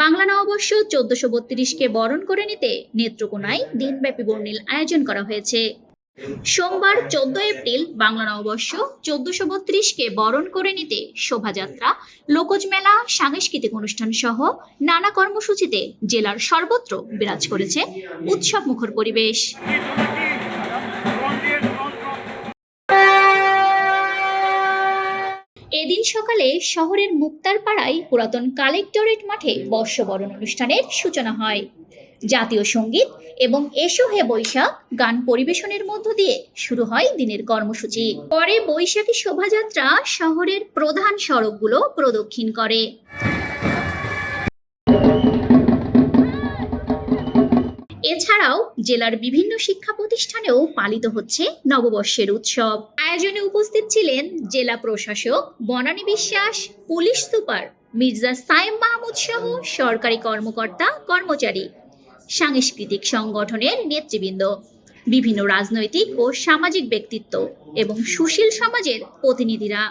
বাংলা নববর্ষ চোদ্দশো বত্রিশকে বরণ করে নিতে নেত্রকোনায় দিনব্যাপী বর্ণিল আয়োজন করা হয়েছে। সোমবার চোদ্দ এপ্রিল বাংলা নববর্ষ চোদ্দশো বত্রিশকে বরণ করে নিতে শোভাযাত্রা, লোকজ মেলা, সাংস্কৃতিক অনুষ্ঠান সহ নানা কর্মসূচিতে জেলার সর্বত্র বিরাজ করেছে উৎসব মুখর পরিবেশ। এদিন সকালে শহরের মুক্তারপাড়ায় পুরাতন কালেক্টরেট মাঠে বর্ষবরণ অনুষ্ঠানের সূচনা হয়। জাতীয় সংগীত এবং এসো হে বৈশাখ গান পরিবেশনের মধ্য দিয়ে শুরু হয় দিনের কর্মসূচি। পরে বৈশাখী শোভাযাত্রা শহরের প্রধান সড়কগুলো প্রদক্ষিণ করে। এছাড়াও জেলার বিভিন্ন শিক্ষা প্রতিষ্ঠানেও পালিত হচ্ছে নববর্ষের উৎসব। আয়োজনে উপস্থিত ছিলেন জেলা প্রশাসক বনানী বিশ্বাস, পুলিশ সুপার মির্জা সায়েম মাহমুদ সহ সরকারি কর্মকর্তা, কর্মচারী, সাংস্কৃতিক সংগঠনের নেতৃবৃন্দ, বিভিন্ন রাজনৈতিক ও সামাজিক ব্যক্তিত্ব এবং সুশীল সমাজের প্রতিনিধিরা।